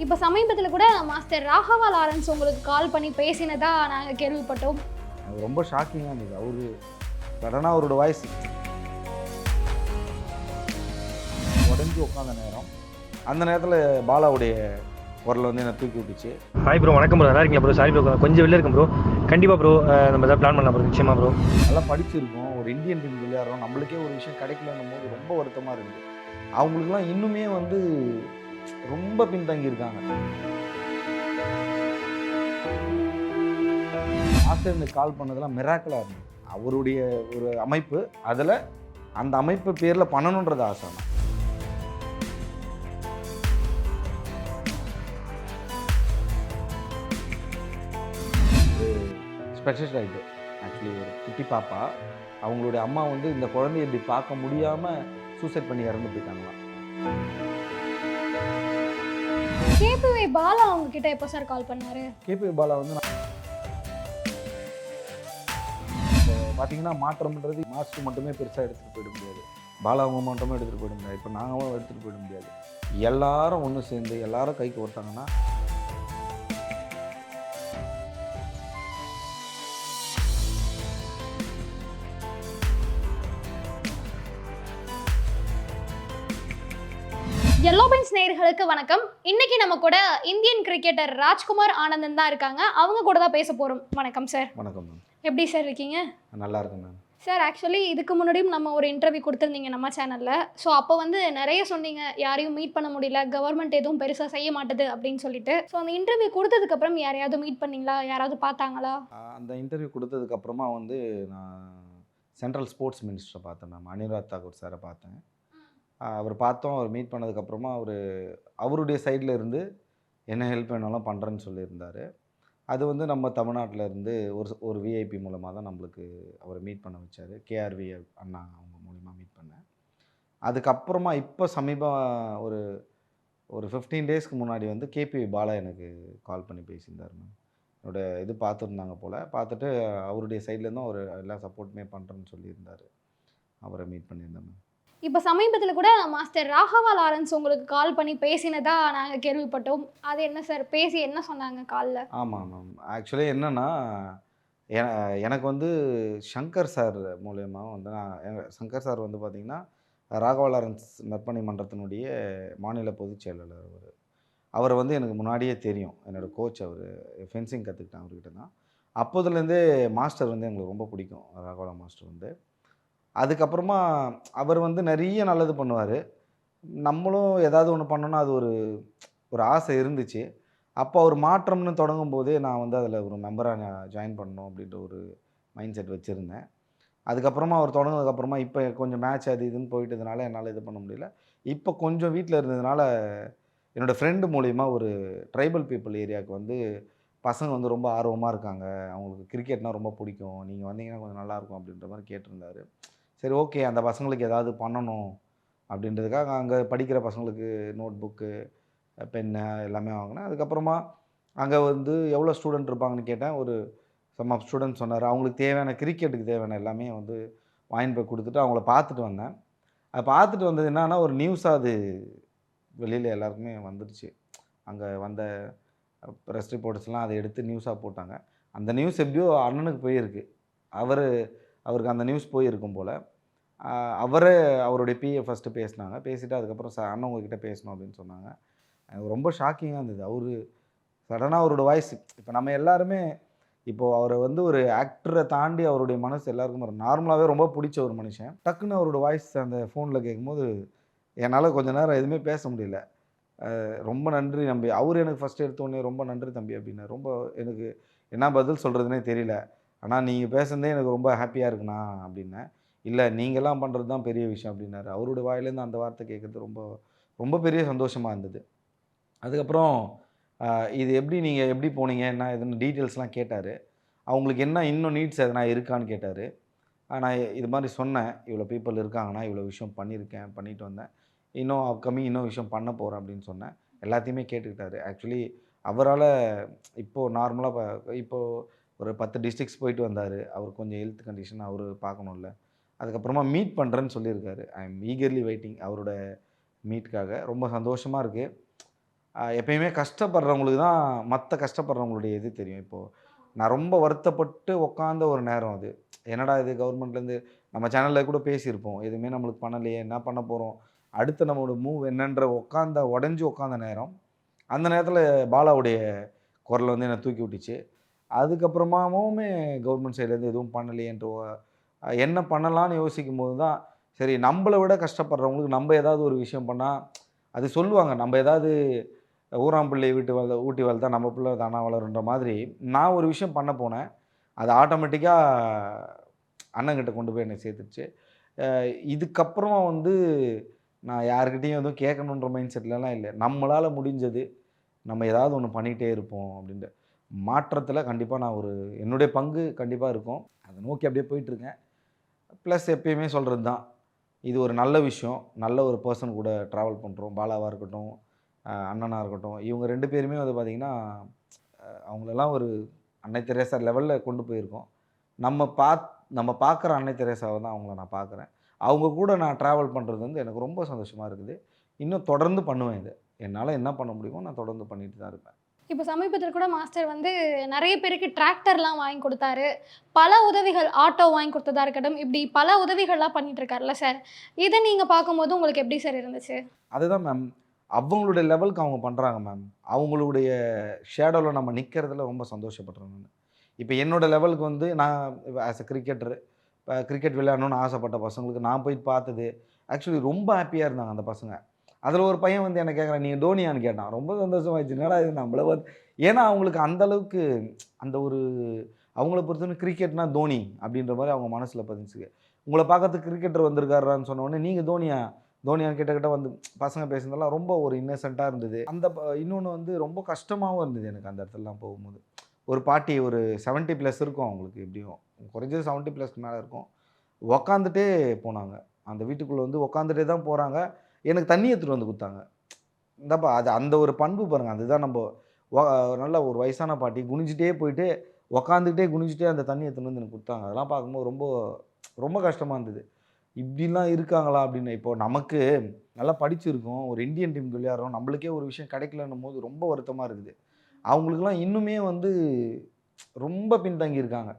இப்போ சமீபத்தில் கூட மாஸ்டர் ராகவா லாரன்ஸ் உங்களுக்கு கால் பண்ணி பேசினதா நாங்கள் கேள்விப்பட்டோம். அது ரொம்ப ஷாக்கிங்காக இருந்தது. அவரு சடனாக அவரோட வாய்ஸ் உடஞ்சி உட்காந்த நேரம். அந்த நேரத்தில் பாலாவுடைய குரல் வந்து என்னை தூக்கி விட்டுச்சு. ஹாய் ப்ரோ வணக்கம் ப்ரோ நல்லா இருக்கீங்க ப்ரோ சாரி ப்ரோ கொஞ்சம் வெளில இருக்கும் ப்ரோ கண்டிப்பாக ப்ரோ நம்ம எதாவது பிளான் பண்ணலாம் ப்ரோ நிச்சயமா ப்ரோ நல்லா படிச்சிருக்கோம். ஒரு இந்தியன் டீம் விளையாடுறோம். நம்மளுக்கே ஒரு விஷயம் கிடைக்கலன்னும் போது ரொம்ப வருத்தமாக இருக்குது அவங்களுக்குலாம் இன்னுமே வந்து ரொம்ப பின்தங்கி இருக்காங்க ஆசிரியருக்கு கால் பண்ணதெல்லாம் மிராக்கலாக இருந்தது. அவருடைய ஒரு அமைப்பு அதில் அந்த அமைப்பு பேரில் பண்ணணுன்றது ஆசை தான். ஸ்பெஷல் ஆகிட்டு ஆக்சுவலி ஒரு குட்டி பாப்பா. அவங்களுடைய அம்மா வந்து இந்த குழந்தைய இப்படி பார்க்க முடியாமல் சூசைட் பண்ணி இறந்து போயிட்டாங்களாம். கேபிஐ பாலா அவங்க கிட்ட எப்போ சார் கால் பண்ணாரு? கேபி பாலா வந்து நான் பார்த்தீங்கன்னா மாற்றம்ன்றது மாஸ்க்கு மட்டுமே பெருசாக எடுத்துகிட்டு போயிட முடியாது. பாலா அவங்க மட்டுமே எடுத்துகிட்டு போயிட முடியாது. இப்போ நாங்களும் எடுத்துகிட்டு போயிட முடியாது. எல்லாரும் ஒன்று சேர்ந்து எல்லாரும் கைக்கு ஒருத்தாங்கன்னா எல்லோ பென்ஸ் நேயர்களுக்கு வணக்கம். இன்னைக்கு நம்ம கூட இந்தியன் கிரிக்கெட்டர் ராஜ்குமார் ஆனந்தன் தான் இருக்காங்க. அவங்க கூட தான் பேச போகிறோம் வணக்கம் சார் வணக்கம் எப்படி சார் இருக்கீங்க? நல்லா இருக்கேன் மேம் சார் ஆக்சுவலி இதுக்கு முன்னாடியும் நம்ம ஒரு இன்டர்வியூ கொடுத்துருந்தீங்க நம்ம சேனலில் ஸோ அப்போ வந்து நிறைய சொன்னீங்க. யாரையும் மீட் பண்ண முடியல. கவர்மெண்ட் எதுவும் பெருசாக செய்ய மாட்டுது அப்படின்னு சொல்லிட்டு. ஸோ அந்த இன்டர்வியூ கொடுத்ததுக்கப்புறம் யாரையாவது மீட் பண்ணீங்களா? யாராவது பார்த்தாங்களா? அந்த இன்டர்வியூ கொடுத்ததுக்கப்புறமா வந்து நான் சென்ட்ரல் ஸ்போர்ட்ஸ் மினிஸ்டரை பார்த்தேன் மேம் அனிராத் தாக்கூர் சாரை பார்த்தேன். அவர் பார்த்தோம் அவர் மீட் பண்ணதுக்கப்புறமா அவர் அவருடைய சைடில் இருந்து என்ன ஹெல்ப் வேணாலும் பண்ணுறேன்னு சொல்லியிருந்தார். அது வந்து நம்ம தமிழ்நாட்டில் இருந்து ஒரு ஒரு விஐபி மூலமாக தான் நம்மளுக்கு அவரை மீட் பண்ண வச்சார். கேஆர்வி அண்ணா அவங்க மூலிமா மீட் பண்ணேன். அதுக்கப்புறமா இப்போ சமீபம் ஒரு ஒரு ஃபிஃப்டீன் டேஸ்க்கு முன்னாடி வந்து கேபி பாலா எனக்கு கால் பண்ணி பேசியிருந்தார் மேம். என்னோட இது பார்த்துருந்தாங்க போல். பார்த்துட்டு அவருடைய சைட்லேருந்தும் அவர் எல்லா சப்போர்ட்டுமே பண்ணுறேன்னு சொல்லியிருந்தார். அவரை மீட் பண்ணியிருந்தேன் மேம். இப்போ சமீபத்தில் கூட மாஸ்டர் ராகவா லாரன்ஸ் உங்களுக்கு கால் பண்ணி பேசினதா நாங்கள் கேள்விப்பட்டோம். அது என்ன சார் பேசி என்ன சொன்னாங்க காலில்? ஆமாம் மேம் ஆக்சுவலி என்னென்னா எனக்கு வந்து சங்கர் சார் மூலயமா வந்து நான் சங்கர் சார் வந்து பார்த்திங்கன்னா ராகவா லாரன்ஸ் நற்பணி மன்றத்தினுடைய மாநில பொதுச் செயலாளர் அவர். அவர் வந்து எனக்கு முன்னாடியே தெரியும். என்னோடய கோச் அவர் ஃபென்சிங் கற்றுக்கிட்டேன் அவர்கிட்ட தான் அப்போதுலேருந்தே மாஸ்டர் வந்து எங்களுக்கு ரொம்ப பிடிக்கும். ராகவலா மாஸ்டர் வந்து. அதுக்கப்புறமா அவர் வந்து நிறைய நல்லது பண்ணுவார். நம்மளும் ஏதாவது ஒன்று பண்ணோன்னா அது ஒரு ஒரு ஆசை இருந்துச்சு. அப்போ அவர் மாற்றம்னு தொடங்கும் போதே நான் வந்து அதில் ஒரு மெம்பராக ஜாயின் பண்ணணும் அப்படின்ற ஒரு மைண்ட் செட் வச்சுருந்தேன். அதுக்கப்புறமா அவர் தொடங்கினதுக்கப்புறமா இப்போ கொஞ்சம் மேட்ச் அது இதுன்னு போயிட்டதுனால என்னால் இது பண்ண முடியல. இப்போ கொஞ்சம் வீட்டில் இருந்ததுனால என்னோடய ஃப்ரெண்டு மூலிமா ஒரு ட்ரைபல் பீப்புள் ஏரியாவுக்கு வந்து பசங்க வந்து ரொம்ப ஆர்வமாக இருக்காங்க. அவங்களுக்கு கிரிக்கெட்னால் ரொம்ப பிடிக்கும். நீங்கள் வந்தீங்கன்னா கொஞ்சம் நல்லாயிருக்கும் அப்படின்ற மாதிரி கேட்டிருந்தாரு. சரி ஓகே அந்த பசங்களுக்கு ஏதாவது பண்ணணும் அப்படின்றதுக்காக அங்கே படிக்கிற பசங்களுக்கு நோட் புக்கு பென்னு எல்லாமே வாங்கினேன். அதுக்கப்புறமா அங்கே வந்து எவ்வளோ ஸ்டூடெண்ட் இருப்பாங்கன்னு கேட்டேன். ஒரு சம் ஆஃப் ஸ்டூடெண்ட் சொன்னார் அவங்களுக்கு தேவையான கிரிக்கெட்டுக்கு தேவையான எல்லாமே வந்து வாங்கிட்டு போய் கொடுத்துட்டு அவங்கள பார்த்துட்டு வந்தேன். அதை பார்த்துட்டு வந்தது என்னன்னா ஒரு நியூஸாக அது வெளியில் எல்லாருக்குமே வந்துடுச்சு. அங்கே வந்த ப்ரெஸ் ரிப்போர்ட்ஸ்லாம் அதை எடுத்து நியூஸாக போட்டாங்க. அந்த நியூஸ் எப்படியோ அண்ணனுக்கு போயிருக்கு. அவர் அவருக்கு அந்த நியூஸ் போயிருக்கும் போல். அவரே அவருடைய பிஏ ஃபஸ்ட்டு பேசினாங்க. பேசிவிட்டு அதுக்கப்புறம் சார் அண்ணன் உங்ககிட்ட பேசணும் அப்படின்னு சொன்னாங்க. எனக்கு ரொம்ப ஷாக்கிங்காக இருந்தது. அவர் சடனாக அவரோட வாய்ஸ் இப்போ நம்ம எல்லாருமே இப்போது அவரை வந்து ஒரு ஆக்டரை தாண்டி அவருடைய மனசு எல்லாருக்கும் ஒரு நார்மலாகவே ரொம்ப பிடிச்ச ஒரு மனுஷன். டக்குன்னு அவரோட வாய்ஸ் அந்த ஃபோனில் கேட்கும்போது என்னால் கொஞ்ச நேரம் எதுவுமே பேச முடியல. ரொம்ப நன்றி நம்பி அவர் எனக்கு ஃபஸ்ட்டு எடுத்தோடனே ரொம்ப நன்றி தம்பி அப்படின்னு. ரொம்ப எனக்கு என்ன பதில் சொல்கிறதுனே தெரியல. ஆனால் நீங்கள் பேசுனதே எனக்கு ரொம்ப ஹாப்பியாக இருக்குண்ணா அப்படின்னேன் இல்லை நீங்கள்லாம் பண்ணுறது தான் பெரிய விஷயம் அப்படின்னாரு. அவருடைய வாயிலேருந்து அந்த வார்த்தை கேட்குறது ரொம்ப ரொம்ப பெரிய சந்தோஷமாக இருந்தது. அதுக்கப்புறம் இது எப்படி நீங்கள் எப்படி போனீங்க? என்ன எதுன்னு டீட்டெயில்ஸ்லாம் கேட்டார். அவங்களுக்கு என்ன இன்னும் நீட்ஸ் எதனா இருக்கான்னு கேட்டார். நான் இது மாதிரி சொன்னேன். இவ்வளோ பீப்புள் இருக்காங்கன்னா இவ்வளோ விஷயம் பண்ணியிருக்கேன் பண்ணிட்டு வந்தேன். இன்னும் அப்கமிங் இன்னும் விஷயம் பண்ண போகிறேன் அப்படின்னு சொன்னேன். எல்லாத்தையுமே கேட்டுக்கிட்டாரு. ஆக்சுவலி அவரால் இப்போது நார்மலாக இப்போது ஒரு பத்து டிஸ்ட்ரிக்ஸ் போயிட்டு வந்தார். அவர் கொஞ்சம் ஹெல்த் கண்டிஷன் அவர் பார்க்கணும்ல. அதுக்கப்புறமா மீட் பண்ணுறேன்னு சொல்லியிருக்காரு. ஐ எம் ஈகர்லி வெயிட்டிங் அவரோட மீட்காக ரொம்ப சந்தோஷமாக இருக்குது எப்பயுமே கஷ்டப்படுறவங்களுக்கு தான் மற்ற கஷ்டப்படுறவங்களுடைய இது தெரியும். இப்போது நான் ரொம்ப வருத்தப்பட்டு உக்காந்த ஒரு நேரம் அது. என்னடா இது கவர்மெண்ட்லேருந்து நம்ம சேனலில் கூட பேசியிருப்போம். எதுவுமே நம்மளுக்கு பண்ணலையே என்ன பண்ண போகிறோம் அடுத்து நம்மளோட மூவ் என்னன்ற உட்காந்த உடஞ்சி உட்காந்த நேரம். அந்த நேரத்தில் பாலாவுடைய குரல் வந்து என்னை தூக்கி விட்டுச்சு. அதுக்கப்புறமாவும் கவர்மெண்ட் சைட்லேருந்து எதுவும் பண்ணலையேன்ற என்ன பண்ணலான்னு யோசிக்கும் போது தான் சரி நம்மளை விட கஷ்டப்படுறவங்களுக்கு நம்ம ஏதாவது ஒரு விஷயம் பண்ணால் அது சொல்லுவாங்க நம்ம ஏதாவது ஊராம் பிள்ளை வீட்டு வள ஊட்டி வளர்த்தா நம்ம பிள்ளை தானா வளருன்ற மாதிரி நான் ஒரு விஷயம் பண்ண போனேன். அது ஆட்டோமேட்டிக்காக அண்ணங்கிட்ட கொண்டு போய் என்னை சேர்த்துருச்சு. இதுக்கப்புறமா வந்து நான் யாருக்கிட்டேயும் எதுவும் கேட்கணுன்ற மைண்ட் செட்லலாம் இல்லை. நம்மளால் முடிஞ்சது நம்ம ஏதாவது ஒன்று பண்ணிகிட்டே இருப்போம் அப்படின்ட்டு. மாற்றத்தில் கண்டிப்பாக நான் ஒரு என்னுடைய பங்கு கண்டிப்பாக இருக்கும். அதை நோக்கி அப்படியே போயிட்டுருக்கேன் ப்ளஸ் எப்பயுமே சொல்கிறது தான் இது ஒரு நல்ல விஷயம் நல்ல ஒரு பர்சன் கூட ட்ராவல் பண்ணுறோம் பாலாவாக இருக்கட்டும் அண்ணனாக இருக்கட்டும் இவங்க ரெண்டு பேருமே வந்து பார்த்திங்கன்னா அவங்களெல்லாம் ஒரு அன்னை தெரேசா லெவலில் கொண்டு போயிருக்கோம். நம்ம பாத் நம்ம பார்க்குற அன்னை தெரேசாவை தான் அவங்கள நான் பார்க்குறேன் அவங்க கூட நான் ட்ராவல் பண்ணுறது வந்து எனக்கு ரொம்ப சந்தோஷமாக இருக்குது. இன்னும் தொடர்ந்து பண்ணுவேன் இது. என்னால் என்ன பண்ண முடியுமோ நான் தொடர்ந்து பண்ணிட்டு தான் இருப்பேன். இப்போ சமீபத்தில் கூட மாஸ்டர் வந்து நிறைய பேருக்கு டிராக்டர்லாம் வாங்கி கொடுத்தாரு. பல உதவிகள் ஆட்டோ வாங்கி கொடுத்ததா இருக்கட்டும் இப்படி பல உதவிகள்லாம் பண்ணிட்டு இருக்காருல்ல சார். இதை நீங்கள் பார்க்கும்போது உங்களுக்கு எப்படி சார் இருந்துச்சு? அதுதான் மேம் அவங்களுடைய லெவலுக்கு அவங்க பண்ணுறாங்க மேம் அவங்களுடைய ஷேடோவில் நம்ம நிற்கிறதுல ரொம்ப சந்தோஷப்படுறேன் நான். இப்போ என்னோட லெவலுக்கு வந்து நான் ஆஸ் அ கிரிக்கெட்டர் இப்போ கிரிக்கெட் விளையாடணும்னு ஆசைப்பட்ட பசங்களுக்கு நான் போய் பார்த்தது ஆக்சுவலி ரொம்ப ஹாப்பியாக இருந்தாங்க அந்த பசங்க. அதில் ஒரு பையன் வந்து என்ன கேட்குறான் நீங்கள் டோனியான்னு கேட்டான். ரொம்ப சந்தோஷமாயிடுச்சு. என்னடா இது? நம்மள வந்து ஏன்னா அவங்களுக்கு அந்த அளவுக்கு அந்த ஒரு அவங்கள பொறுத்தவரை கிரிக்கெட்னா தோனி அப்படின்ற மாதிரி அவங்க மனசில் பதிஞ்சுக்கு உங்களை பார்க்கறதுக்கு கிரிக்கெட்டர் வந்திருக்காருன்னு சொன்ன உடனே நீங்கள் தோனியா? தோனியான்னு கிட்ட கிட்ட வந்து பசங்க பேசுனதெல்லாம் ரொம்ப ஒரு இன்னசென்ட்டாக இருந்தது. அந்த இன்னொன்று வந்து ரொம்ப கஷ்டமாகவும் இருந்தது எனக்கு அந்த இடத்துலலாம் போகும்போது. ஒரு பாட்டி ஒரு 70 ப்ளஸ் இருக்கும் அவங்களுக்கு எப்படியும். குறைஞ்சது 70 ப்ளஸ்க்கு மேலே இருக்கும். உக்காந்துட்டே போனாங்க. அந்த வீட்டுக்குள்ளே வந்து உக்காந்துட்டே தான் போகிறாங்க எனக்கு தண்ணி எடுத்துகிட்டு வந்து கொடுத்தாங்க. இந்தப்பா அது அந்த ஒரு பண்பு பாருங்கள் அதுதான் நம்ம நல்ல ஒரு வயசான பாட்டி குனிஞ்சிட்டே போயிட்டு உக்காந்துக்கிட்டே குனிஞ்சிட்டே அந்த தண்ணி எடுத்துன்னு வந்து எனக்கு கொடுத்தாங்க. அதெல்லாம் பார்க்கும்போது ரொம்ப ரொம்ப கஷ்டமாக இருந்தது. இப்படிலாம் இருக்காங்களா அப்படின்னு இப்போ நமக்கு நல்லா படிச்சிருக்கோம் ஒரு இந்தியன் டீம் விளையாடுறோம். நம்மளுக்கே ஒரு விஷயம் கிடைக்கலன்னும் போது ரொம்ப வருத்தமாக இருக்குது. அவங்களுக்குலாம் இன்னுமே வந்து ரொம்ப பின்தங்கி இருக்காங்க.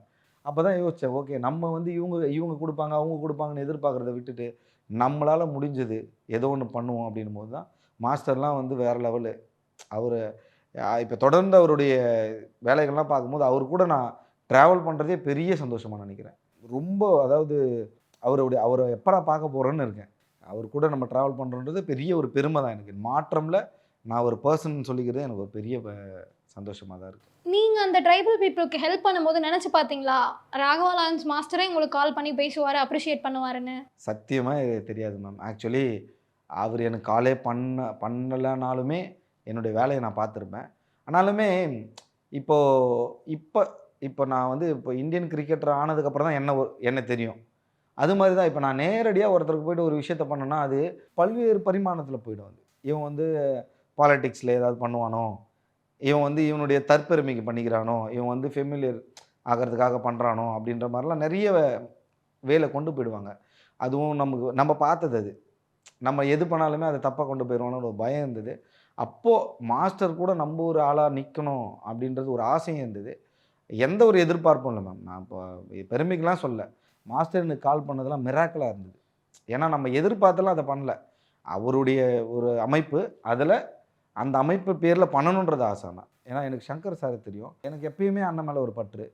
அப்போ தான் யோசித்தேன் ஓகே நம்ம வந்து இவங்க இவங்க கொடுப்பாங்க அவங்க கொடுப்பாங்கன்னு எதிர்பார்க்குறத விட்டுட்டு நம்மளால் முடிஞ்சது ஏதோ ஒன்று பண்ணுவோம் அப்படின்னும் போது தான் மாஸ்டர்லாம் வந்து வேறு லெவலு அவர் இப்போ தொடர்ந்து அவருடைய வேலைகள்லாம் பார்க்கும்போது அவர் கூட நான் ட்ராவல் பண்ணுறதே பெரிய சந்தோஷமாக நினைக்கிறேன். ரொம்ப அதாவது அவருடைய அவரை எப்போ நான் பார்க்க போகிறேன்னு இருக்கேன். அவர் கூட நம்ம ட்ராவல் பண்ணுறன்றது பெரிய ஒரு பெருமை தான் எனக்கு. மாற்றமில் நான் ஒரு பர்சன் சொல்லிக்கிறது எனக்கு ஒரு பெரிய சந்தோஷமாக தான் இருக்குது நீங்கள் அந்த ட்ரைபல் பீப்புளுக்கு ஹெல்ப் பண்ணும்போது நினச்சி பார்த்தீங்களா ராகவா லாரன்ஸ் மாஸ்டரே உங்களுக்கு கால் பண்ணி பேசுவார் அப்ரிஷியேட் பண்ணுவாருன்னு? சத்தியமாக இது தெரியாது மேம் ஆக்சுவலி அவர் எனக்கு காலே பண்ண பண்ணலைனாலுமே என்னுடைய வேலையை நான் பார்த்துருப்பேன். ஆனாலுமே இப்போது இப்போ இப்போ நான் வந்து இப்போ இந்தியன் கிரிக்கெட்டர் ஆனதுக்கப்புறம் தான் என்ன என்ன தெரியும். அது மாதிரி தான் இப்போ நான் நேரடியாக ஒருத்தருக்கு போயிட்டு ஒரு விஷயத்த பண்ணேன்னா அது பல்வேறு பரிமாணத்தில் போயிடும் அது. இவன் வந்து பாலிட்டிக்ஸில் ஏதாவது பண்ணுவானோ? இவன் வந்து இவனுடைய தற்பெருமைக்கு பண்ணிக்கிறானோ? இவன் வந்து ஃபெமிலியர் ஆகிறதுக்காக பண்ணுறானோ அப்படின்ற மாதிரிலாம் நிறைய வேலை கொண்டு போயிடுவாங்க. அதுவும் நமக்கு நம்ம பார்த்தது அது. நம்ம எது பண்ணாலுமே அதை தப்பாக கொண்டு போயிடுவோம்னு ஒரு பயம் இருந்தது. அப்போது மாஸ்டர் கூட நம்ம ஒரு ஆளாக நிற்கணும் அப்படின்றது ஒரு ஆசையும் இருந்தது. எந்த ஒரு எதிர்பார்ப்பும் இல்லை மேம் நான் இப்போ பெருமைக்கெலாம் சொல்ல மாஸ்டர் எனக்கு கால் பண்ணதெல்லாம் மிராக்கலாக இருந்தது. ஏன்னா நம்ம எதிர்பார்த்தெல்லாம் அதை பண்ணல. அவருடைய ஒரு அமைப்பு அதில் அந்த அமைப்பு பேரில் பண்ணணுன்றது ஆசை தான் ஏன்னா எனக்கு சங்கர் சார் தெரியும். எனக்கு எப்பயுமே அண்ணன் மேலே ஒரு பற்று.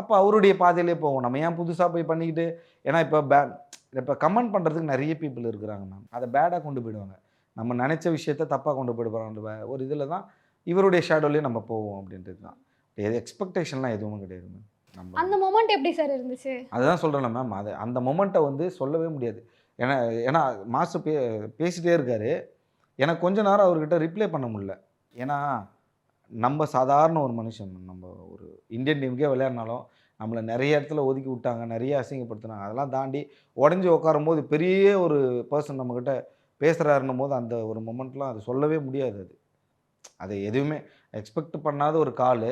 அப்போ அவருடைய பாதையிலே போவோம். நம்ம ஏன் புதுசாக போய் பண்ணிக்கிட்டு? ஏன்னா இப்போ பே இப்போ கமெண்ட் பண்ணுறதுக்கு நிறைய பீப்புள் இருக்கிறாங்க மேம் அதை பேடாக கொண்டு போயிடுவாங்க. நம்ம நினச்ச விஷயத்த தப்பாக கொண்டு போயிடுவாங்க ஒரு இதில் தான் இவருடைய ஷேடோலேயே நம்ம போவோம் அப்படின்றது தான். எது எக்ஸ்பெக்டேஷன்லாம் எதுவும் கிடையாது மேம் நம்ம அந்த மொமெண்ட் எப்படி சார் இருந்துச்சு? அதுதான் சொல்கிறேன் மேம் அது அந்த மொமெண்ட்டை வந்து சொல்லவே முடியாது. ஏன்னா ஏன்னா மாஸ்டர் பே பேசிகிட்டே இருக்காரு. எனக்கு கொஞ்ச நேரம் அவர்கிட்ட ரிப்ளை பண்ண முடியல. ஏன்னா நம்ம சாதாரண ஒரு மனுஷன். நம்ம ஒரு இந்தியன் டீமுக்கே விளையாடினாலும் நம்மளை நிறைய இடத்துல ஒதுக்கி விட்டாங்க நிறைய அசிங்கப்படுத்தினாங்க. அதெல்லாம் தாண்டி உடஞ்சி உட்காரும் போது பெரிய ஒரு பர்சன் நம்மக்கிட்ட பேசுகிறாருன்னும் போது அந்த ஒரு மொமெண்ட்லாம் அது சொல்லவே முடியாது அது. அது எதுவுமே எக்ஸ்பெக்ட் பண்ணாத ஒரு கால்.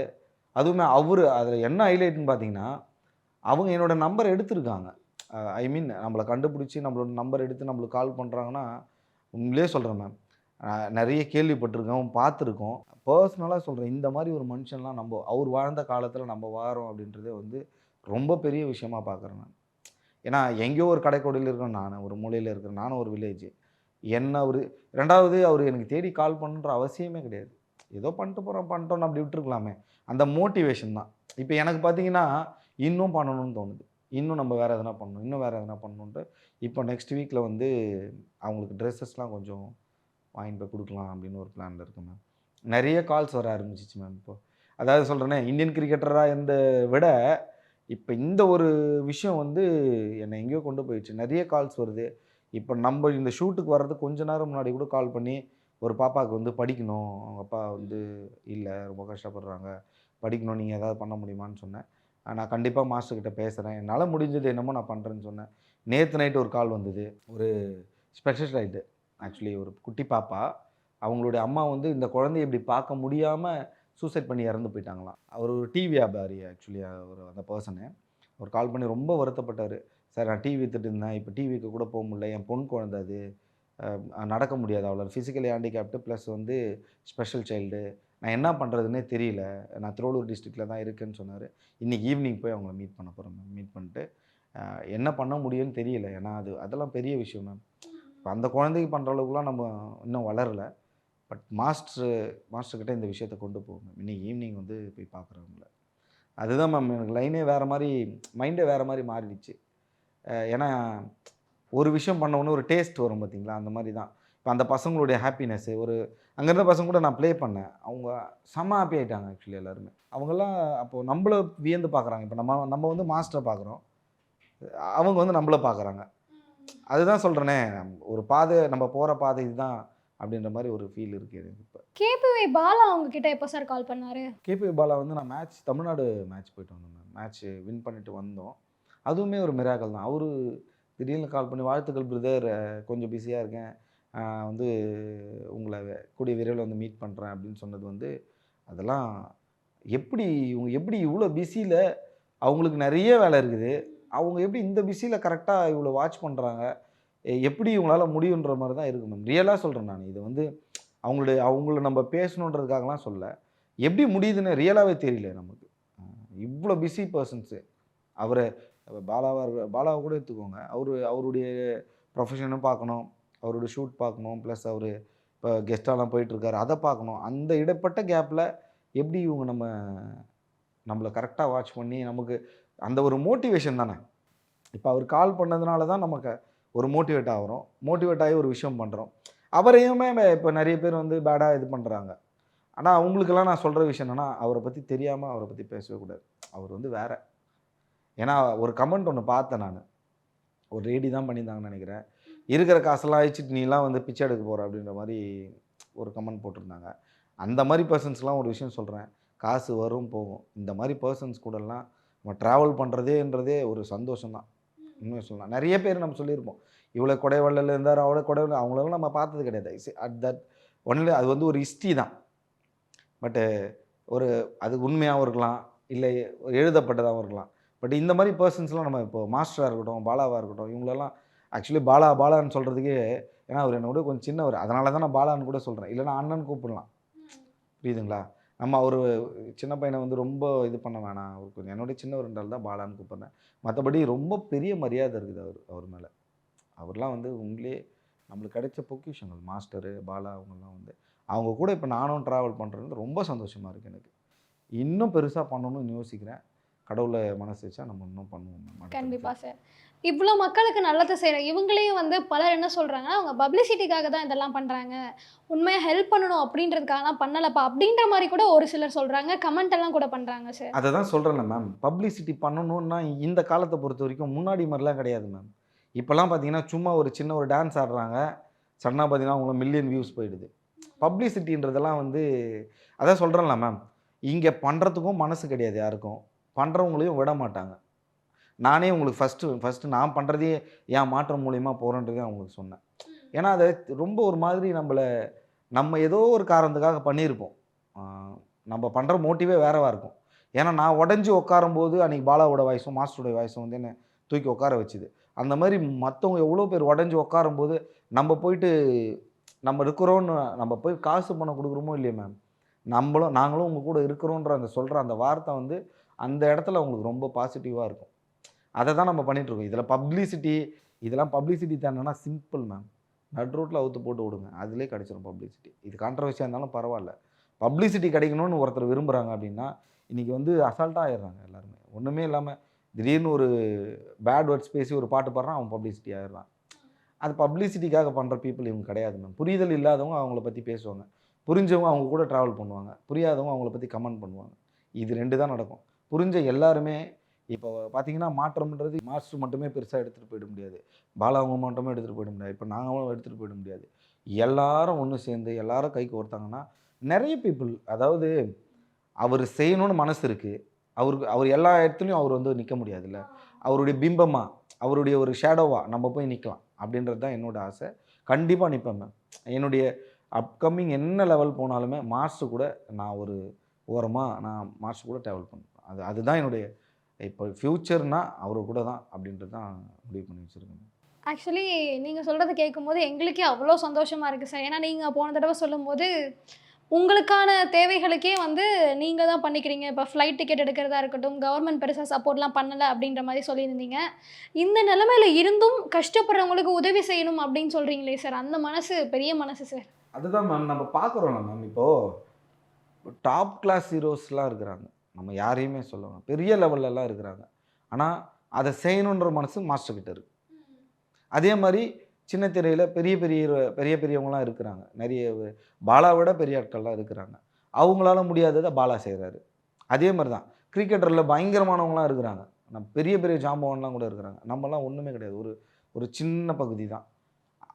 அதுவுமே அவர் அதில் என்ன ஹைலைட்னு பார்த்தீங்கன்னா அவங்க என்னோட நம்பர் எடுத்திருக்காங்க. ஐ மீன் நம்மளை கண்டுபிடிச்சி நம்மளோட நம்பர் எடுத்து நம்மளுக்கு கால் பண்ணுறாங்கன்னா உண்மையிலே சொல்கிறேன் மேம் நிறைய கேள்விப்பட்டிருக்கோம் பார்த்துருக்கோம். பர்சனலாக சொல்கிறேன் இந்த மாதிரி ஒரு மனுஷன்லாம் நம்ம அவர் வாழ்ந்த காலத்தில் நம்ம வாரோம் அப்படின்றதே வந்து ரொம்ப பெரிய விஷயமா பார்க்குறேன் நான். ஏன்னா எங்கேயோ ஒரு கடைக்கோடியில் இருக்கிறேன் நான் ஒரு மூலையில் இருக்கிறேன் நானும் ஒரு வில்லேஜ் என்ன ஒரு ரெண்டாவது அவர் எனக்கு தேடி கால் பண்ணுன்ற அவசியமே கிடையாது. ஏதோ பண்ணிட்டு போகிறோம் பண்ணிட்டோம்னு அப்படி விட்டுருக்கலாமே. அந்த மோட்டிவேஷன் தான். இப்போ எனக்கு பார்த்தீங்கன்னா இன்னும் பண்ணணும்னு தோணுது. இன்னும் நம்ம வேறு எதனா பண்ணணும் இன்னும் வேறு எதனா பண்ணணுன்ட்டு இப்போ நெக்ஸ்ட் வீக்கில் வந்து அவங்களுக்கு ட்ரெஸ்ஸஸ்லாம் கொஞ்சம் வாங்கிட்டு போய் கொடுக்கலாம் அப்படின்னு ஒரு பிளானில் இருக்கு மேம் நிறைய கால்ஸ் வர ஆரம்பிச்சிச்சு மேம் இப்போ. அதாவது சொல்கிறேனே இந்தியன் கிரிக்கெட்டராக இருந்த விட இப்போ இந்த ஒரு விஷயம் வந்து என்னை எங்கேயோ கொண்டு போயிடுச்சு. நிறைய கால்ஸ் வருது. இப்போ நம்ம இந்த ஷூட்டுக்கு வர்றது கொஞ்ச நேரம் முன்னாடி கூட கால் பண்ணி ஒரு பாப்பாவுக்கு வந்து படிக்கணும். அவங்க அப்பா வந்து இல்லை ரொம்ப கஷ்டப்படுறாங்க. படிக்கணும் நீங்கள் ஏதாவது பண்ண முடியுமான்னு சொன்னேன். நான் கண்டிப்பாக மாஸ்டர்கிட்ட பேசுகிறேன் என்னால் முடிஞ்சது என்னமோ நான் பண்ணுறேன்னு சொன்னேன். நேற்று நைட்டு ஒரு கால் வந்தது. ஒரு ஸ்பெஷல் ரைட்டு ஆக்சுவலி ஒரு குட்டி பாப்பா. அவங்களுடைய அம்மா வந்து இந்த குழந்தைய இப்படி பார்க்க முடியாமல் சூசைட் பண்ணி இறந்து போயிட்டாங்களாம். அவர் ஒரு டிவி வியாபாரி ஆக்சுவலி அவர் அந்த பர்சனு அவர் கால் பண்ணி ரொம்ப வருத்தப்பட்டார். சார் நான் டிவி வித்துட்டு இருந்தேன். இப்போ டிவிக்கு கூட போக முடியல. என் பொன் குழந்தை அது. நடக்க முடியாது. அவ்வளோ ஃபிசிக்கலி ஹேண்டிகேப்டு ப்ளஸ் வந்து ஸ்பெஷல் சைல்டு நான் என்ன பண்ணுறதுனே தெரியல. நான் திருவள்ளூர் டிஸ்ட்ரிக்டில் தான் இருக்கேன்னு சொன்னார். இன்றைக்கி ஈவினிங் போய் அவங்கள மீட் பண்ண போகிறேன் மேம் மீட் பண்ணிட்டு என்ன பண்ண முடியும்னு தெரியல. ஏன்னா அது அதெல்லாம் பெரிய விஷயம் மேம் இப்போ அந்த குழந்தைக்கு பண்ணுற அளவுக்குலாம் நம்ம இன்னும் வளரல. பட் மாஸ்டர் மாஸ்டர்கிட்ட இந்த விஷயத்தை கொண்டு போகும் இன்னைக்கு ஈவினிங் வந்து போய் பார்க்குறவங்கள. அதுதான் மேம் எனக்கு லைனே வேறு மாதிரி மைண்டே வேறு மாதிரி மாறிடுச்சு. ஏன்னா ஒரு விஷயம் பண்ண ஒரு டேஸ்ட் வரும் பார்த்தீங்களா? அந்த மாதிரி தான். இப்போ அந்த பசங்களுடைய ஹாப்பினஸ்ஸு ஒரு அங்கே இருந்த பசங்க கூட நான் ப்ளே பண்ணேன். அவங்க செம்ம ஹாப்பி ஆகிட்டாங்க ஆக்சுவலி எல்லாருமே. அவங்கெல்லாம் அப்போது நம்மள வியந்து பார்க்குறாங்க. இப்போ நம்ம நம்ம வந்து மாஸ்டரை பார்க்குறோம். அவங்க வந்து நம்மள பார்க்குறாங்க. அதுதான் சொல்கிறேனே ஒரு பாதை நம்ம போகிற பாதை இதுதான் அப்படின்ற மாதிரி ஒரு ஃபீல் இருக்குது எனக்கு இப்போ. கேபிஒய் பாலா அவங்க கிட்ட எப்போ சார் கால் பண்ணாரு? கேபி பாலா வந்து நான் மேட்ச் தமிழ்நாடு மேட்ச் போயிட்டு வந்தோம் மேட்ச் வின் பண்ணிட்டு வந்தோம். அதுவுமே ஒரு மிராக்கல் தான். அவரு திடீர்னு கால் பண்ணி வாழ்த்துக்கள் பிரதர் கொஞ்சம் பிஸியாக இருக்கேன். வந்து உங்களை கூடிய விரைவில் வந்து மீட் பண்ணுறேன் அப்படின்னு சொன்னது வந்து அதெல்லாம் எப்படி இவங்க எப்படி இவ்வளோ பிஸியில் அவங்களுக்கு நிறைய வேலை இருக்குது. அவங்க எப்படி இந்த பிஸியில் கரெக்டாக இவ்வளோ வாட்ச் பண்ணுறாங்க எப்படி இவங்களால முடியுன்ற மாதிரி தான் இருக்கு மேம் ரியலாக சொல்கிறேன் நான். இது வந்து அவங்களுடைய அவங்கள நம்ம பேசணுன்றதுக்காகலாம் சொல்ல. எப்படி முடியுதுன்னு ரியலாகவே தெரியல நமக்கு. இவ்வளோ பிஸி பர்சன்ஸு அவரை பாலாவாக பாலாவை கூட எடுத்துக்கோங்க. அவர் அவருடைய ப்ரொஃபஷனும் பார்க்கணும். அவருடைய ஷூட் பார்க்கணும். ப்ளஸ் அவர் இப்போ கெஸ்டாலாம் போயிட்டுருக்காரு. அதை பார்க்கணும். அந்த இடைப்பட்ட கேப்பில் எப்படி இவங்க நம்ம நம்மளை கரெக்டாக வாட்ச் பண்ணி நமக்கு அந்த ஒரு மோட்டிவேஷன் தானே. இப்போ அவர் கால் பண்ணதுனால தான் நமக்கு ஒரு மோட்டிவேட் ஆகிறோம். மோட்டிவேட் ஆகி ஒரு விஷயம் பண்ணுறோம் அவரையுமே இப்போ நிறைய பேர் வந்து பேடாக இது பண்ணுறாங்க ஆனால் அவங்களுக்கெல்லாம் நான் சொல்கிற விஷயம் என்னென்னா அவரை பற்றி தெரியாமல் அவரை பற்றி பேசவே கூடாது. அவர் வந்து வேறு. ஏன்னா ஒரு கமெண்ட் ஒன்று பார்த்தேன் நான். ஒரு ரேடி தான் பண்ணியிருந்தாங்கன்னு நினைக்கிறேன். இருக்கிற காசெல்லாம் அழிச்சிட்டு நீலாம் வந்து பிச்சை எடுக்க போகிற அப்படின்ற மாதிரி ஒரு கமெண்ட் போட்டிருந்தாங்க. அந்த மாதிரி பர்சன்ஸ்லாம் ஒரு விஷயம் சொல்கிறேன் காசு வரும் போகும். இந்த மாதிரி பர்சன்ஸ் கூடலாம் நம்ம ட்ராவல் பண்ணுறதேன்றதே ஒரு சந்தோஷம் தான் உண்மையை சொல்லலாம் நிறைய பேர் நம்ம சொல்லியிருப்போம். இவ்வளோ கொடைவள்ளல் இருந்தார் அவ்வளோ கொடைவள்ளல் அவங்களெல்லாம் நம்ம பார்த்தது கிடையாது. அட் தட் ஒன்லி அது வந்து ஒரு ஹிஸ்ட்ரி தான். பட்டு ஒரு அது உண்மையாகவும் இருக்கலாம் இல்லை எழுதப்பட்டதாகவும் இருக்கலாம். பட் இந்த மாதிரி பர்சன்ஸ்லாம் நம்ம இப்போ மாஸ்டராக இருக்கட்டும் பாலாவாக இருக்கட்டும் இவங்களெல்லாம் ஆக்சுவலி பாலா பாலான்னு சொல்கிறதுக்கே ஏன்னா அவர் என்னோட கொஞ்சம் சின்னவர். அதனால தான் நான் பாலான்னு கூட சொல்கிறேன் இல்லைன்னா அண்ணன் கூப்பிடலாம். புரியுதுங்களா? நம்ம அவர் சின்ன பையனை வந்து ரொம்ப இது பண்ண வேணாம். அவர் கொஞ்சம் சின்னவர் சின்னவர்ன்றால் தான் பாலான்னு கூப்பிட்றேன். மற்றபடி ரொம்ப பெரிய மரியாதை இருக்குது அவர் அவர் மேலே. அவர்லாம் வந்து உங்களே நம்மளுக்கு கிடைச்ச பொக்கிஷங்கள். மாஸ்டரு பாலா அவங்கெல்லாம் வந்து அவங்க கூட இப்போ நானும் ட்ராவல் பண்ணுறது ரொம்ப சந்தோஷமாக இருக்குது எனக்கு. இன்னும் பெருசாக பண்ணணும்னு யோசிக்கிறேன். கடவுளை மனசு வச்சா நம்ம இன்னும் பண்ணுவோம் அடுத்தடுத்து. கண்டிப்பா சார். இவ்வளோ மக்களுக்கு நல்லதை செய்கிற இவங்களையும் வந்து பலர் என்ன சொல்கிறாங்கன்னா அவங்க பப்ளிசிட்டிக்காக தான் இதெல்லாம் பண்ணுறாங்க உண்மையாக ஹெல்ப் பண்ணணும் அப்படின்றதுக்காகலாம் பண்ணலப்பா அப்படின்ற மாதிரி கூட ஒரு சிலர் சொல்கிறாங்க கமெண்ட் எல்லாம் கூட பண்ணுறாங்க சார். அதை தான் சொல்கிறேன்ல மேம் பப்ளிசிட்டி பண்ணணும்னா இந்த காலத்தை பொறுத்த வரைக்கும் முன்னாடி மாதிரிலாம் கிடையாது மேம் இப்போல்லாம் பார்த்தீங்கன்னா சும்மா ஒரு சின்ன ஒரு டான்ஸ் ஆடுறாங்க. சடனாக பார்த்தீங்கன்னா அவங்களுக்கு மில்லியன் வியூஸ் போயிடுது. பப்ளிசிட்டின்றதெல்லாம் வந்து அதான் சொல்கிறேன்ல மேம் இங்கே பண்ணுறதுக்கும் மனசு கிடையாது யாருக்கும். பண்ணுறவங்களையும் விட மாட்டாங்க. நானே உங்களுக்கு ஃபஸ்ட்டு ஃபஸ்ட்டு நான் பண்ணுறதே என் மாற்றம் மூலியமாக போகிறேன்றதே அவங்களுக்கு சொன்னேன். ஏன்னா அதை ரொம்ப ஒரு மாதிரி நம்மளை நம்ம ஏதோ ஒரு காரணத்துக்காக பண்ணியிருப்போம். நம்ம பண்ணுற மோட்டிவே வேறவா இருக்கும். ஏன்னா நான் உடஞ்சி உட்காரும்போது அன்றைக்கி பாலாவோட வாய்ஸும் மாஸ்டருடைய வாய்ஸும் வந்து என்னை தூக்கி உட்கார வச்சுது. அந்த மாதிரி மற்றவங்க எவ்வளோ பேர் உடஞ்சி உட்காரும்போது நம்ம போயிட்டு நம்ம இருக்கிறோன்னு நம்ம போய் காசு பணம் கொடுக்குறோமோ இல்லையா மேம் நம்மளும் நாங்களும் உங்கள் கூட இருக்கிறோன்ற அந்த சொல்கிற அந்த வார்த்தை வந்து அந்த இடத்துல அவங்களுக்கு ரொம்ப பாசிட்டிவாக இருக்கும். அதை தான் நம்ம பண்ணிகிட்ருக்கோம் இருக்கோம் இதில் பப்ளிசிட்டி இதெல்லாம் பப்ளிசிட்டி தானேன்னா சிம்பிள் மேம் நட் ரோட்டில் அவுத்து போட்டு விடுங்க. அதிலே கிடச்சிரும் பப்ளிசிட்டி இது கான்ட்ரவர்சியாக இருந்தாலும் பரவாயில்ல. பப்ளிசிட்டி கிடைக்கணும்னு ஒருத்தர் விரும்புகிறாங்க அப்படின்னா இன்றைக்கி வந்து அசால்ட்டாக ஆயிடுறாங்க எல்லாருமே. ஒன்றுமே இல்லாமல் திடீர்னு ஒரு பேட் வேர்ட்ஸ் பேசி ஒரு பாட்டு பாடுறான் அவன் பப்ளிசிட்டி ஆயிடுறான். அது பப்ளிசிட்டிக்காக பண்ணுற பீப்புள் இவங்க கிடையாது மேம் புரிதல் இல்லாதவங்க அவங்கள பற்றி பேசுவாங்க. புரிஞ்சவங்க அவங்க கூட ட்ராவல் பண்ணுவாங்க. புரியாதவங்க அவங்கள பற்றி கமெண்ட் பண்ணுவாங்க. இது ரெண்டு தான் நடக்கும். புரிஞ்ச எல்லாருமே இப்போ பார்த்தீங்கன்னா மாற்றம்ன்றது மாஸ்டர் மட்டுமே பெருசாக எடுத்துகிட்டு போயிட முடியாது. பாலா அவங்க மட்டுமே எடுத்துகிட்டு போயிட முடியாது. இப்போ நாங்களும் எடுத்துகிட்டு போயிட முடியாது. எல்லாரும் ஒன்று சேர்ந்து எல்லாரும் கைக்கு ஒருத்தாங்கன்னா நிறைய பீப்புள் அதாவது அவர் செய்யணும்னு மனசு இருக்குது அவருக்கு அவர் எல்லா இடத்துலையும் அவர் வந்து நிற்க முடியாதுல்ல. அவருடைய பிம்பமாக அவருடைய ஒரு ஷேடோவாக நம்ம போய் நிற்கலாம் அப்படின்றது தான் என்னோட ஆசை. கண்டிப்பாக நிற்பேன் மேம் என்னுடைய அப்கமிங் என்ன லெவல் போனாலுமே மாஸ்டர் கூட நான் ஒரு ஓரமாக நான் மாஸ்டர் கூட ட்ராவல் பண்ணுவேன். அது அதுதான் என்னுடைய இப்போ ஃப்யூச்சர்னா அவர் கூட தான் அப்படின்றது தான் முடிவு பண்ணி வச்சுருக்கேன். ஆக்சுவலி நீங்கள் சொல்கிறத கேட்கும்போது எங்களுக்கே அவ்வளோ சந்தோஷமாக இருக்குது சார். ஏன்னா நீங்கள் போன தடவை சொல்லும்போது உங்களுக்கான தேவைகளுக்கே வந்து நீங்கள் தான் பண்ணிக்கிறீங்க. இப்போ ஃப்ளைட் டிக்கெட் எடுக்கிறதா இருக்கட்டும் கவர்மெண்ட் பெருசாக சப்போர்ட்லாம் பண்ணலை அப்படின்ற மாதிரி சொல்லியிருந்தீங்க. இந்த நிலமையில இருந்தும் கஷ்டப்படுறவங்களுக்கு உதவி செய்யணும் அப்படின்னு சொல்கிறீங்களே சார். அந்த மனசு பெரிய மனசு சார். அதுதான் மேம் நம்ம பார்க்குறோம்ல மேம் இப்போது டாப் கிளாஸ் ஹீரோஸ்லாம் இருக்கிறாங்க. நம்ம யாரையுமே சொல்லணும் பெரிய லெவல்லலாம் இருக்கிறாங்க. ஆனால் அதை செய்யணுன்ற மனசு மாஸ்டர்கிட்ட இருக்கு. அதே மாதிரி சின்ன திரையில் பெரிய பெரிய பெரிய பெரியவங்களாம் இருக்கிறாங்க. நிறைய வே- பாலா விட பெரிய ஆட்கள்லாம் இருக்கிறாங்க. அவங்களால முடியாததை பாலா செய்கிறாரு அதே மாதிரி தான் கிரிக்கெட்டரில் பயங்கரமானவங்களாம் இருக்கிறாங்க. நம்ம பெரிய பெரிய ஜாம்பவான்லாம் கூட இருக்கிறாங்க. நம்மலாம் ஒன்றுமே கிடையாது. ஒரு ஒரு சின்ன பகுதி தான்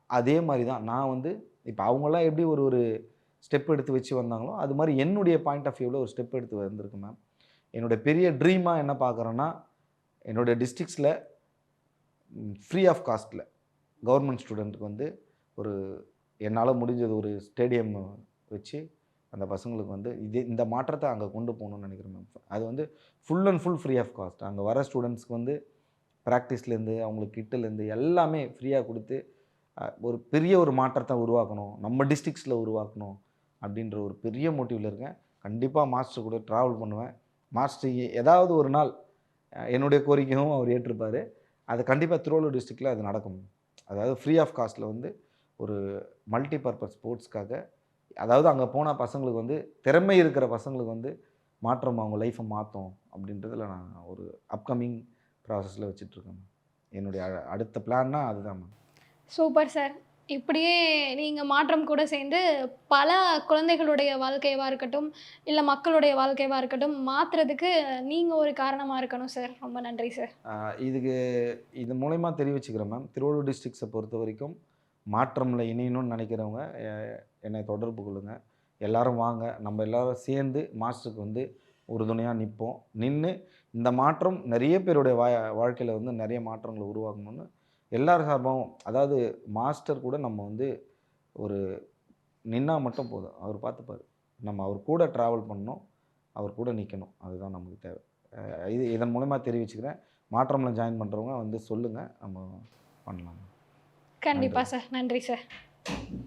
அதே மாதிரி தான் நான் வந்து இப்போ அவங்களாம் எப்படி ஒரு ஒரு ஸ்டெப் எடுத்து வச்சு வந்தாங்களோ அது மாதிரி என்னுடைய பாயிண்ட் ஆஃப் வியூவில் ஒரு ஸ்டெப் எடுத்து வந்திருக்கு மேம் என்னுடைய பெரிய ட்ரீமாக என்ன பார்க்குறேன்னா என்னுடைய டிஸ்ட்ரிக்ஸில் ஃப்ரீ ஆஃப் காஸ்ட்டில் கவர்மெண்ட் ஸ்டூடெண்ட்டுக்கு வந்து ஒரு என்னால் முடிஞ்சது ஒரு ஸ்டேடியம் வச்சு அந்த பசங்களுக்கு வந்து இது இந்த மாற்றத்தை அங்கே கொண்டு போகணும்னு நினைக்கிறேன் மேம் அது வந்து full and full free of cost அங்கே வர ஸ்டூடெண்ட்ஸ்க்கு வந்து ப்ராக்டிஸ்லேருந்து அவங்களுக்கு கிட்டிலேருந்து எல்லாமே ஃப்ரீயாக கொடுத்து ஒரு பெரிய ஒரு மாற்றத்தை உருவாக்கணும். நம்ம டிஸ்ட்ரிக்ஸில் உருவாக்கணும் அப்படின்ற ஒரு பெரிய மோட்டிவில் இருக்கேன். கண்டிப்பாக மாஸ்டர் கூட ட்ராவல் பண்ணுவேன். மாஸ்டர் ஏதாவது ஒரு நாள் என்னுடைய கோரிக்கையும் அவர் ஏற்றிருப்பார். அது கண்டிப்பாக திருவள்ளூர் டிஸ்ட்ரிக்டில் அது நடக்கும். அதாவது ஃப்ரீ ஆஃப் காஸ்ட்டில் வந்து ஒரு மல்டி பர்பஸ் ஸ்போர்ட்ஸ்க்காக அதாவது அங்கே போனால் பசங்களுக்கு வந்து திறமை இருக்கிற பசங்களுக்கு வந்து மாற்றம் அவங்க லைஃப்பை மாற்றும் அப்படின்றதில் நான் ஒரு அப்கமிங் ப்ராசஸில் வச்சுட்ருக்கேன் என்னுடைய அ- அடுத்த பிளான்னா அதுதான் சூப்பர் சார் இப்படியே நீங்கள் மாற்றம் கூட சேர்ந்து பல குழந்தைகளுடைய வாழ்க்கையவாக இருக்கட்டும் இல்லை மக்களுடைய வாழ்க்கையவாக இருக்கட்டும் மாற்றுறதுக்கு நீங்கள் ஒரு காரணமாக இருக்கணும் சார் ரொம்ப நன்றி சார் இதுக்கு இது மூலயமா தெரிவிச்சுக்கிறேன் மேம் திருவள்ளூர் டிஸ்ட்ரிக்ஸை பொறுத்த வரைக்கும் மாற்றமில் இணையணும்னு நினைக்கிறவங்க என்னை தொடர்பு கொள்ளுங்கள் எல்லாரும் வாங்க. நம்ம எல்லோரும் சேர்ந்து மாஸ்டருக்கு வந்து உறுதுணையாக நிற்போம் நின்று இந்த மாற்றம் நிறைய பேருடைய வா வாழ்க்கையில் வந்து நிறைய மாற்றங்களை உருவாக்கணும்னு எல்லார் சார்பாகவும் அதாவது மாஸ்டர் கூட நம்ம வந்து ஒரு நின்னா மட்டும் போதும். அவர் பார்த்துப்பார் நம்ம அவர் கூட ட்ராவல் பண்ணணும் அவர் கூட நிற்கணும் அதுதான் நமக்கு தேவை. இது இதன் மூலமா தெரிவிச்சுக்கிறேன். மாற்றம்ல ஜாயின் பண்ணுறவங்க வந்து சொல்லுங்கள் நம்ம பண்ணலாம். கண்டிப்பாக சார் நன்றி சார்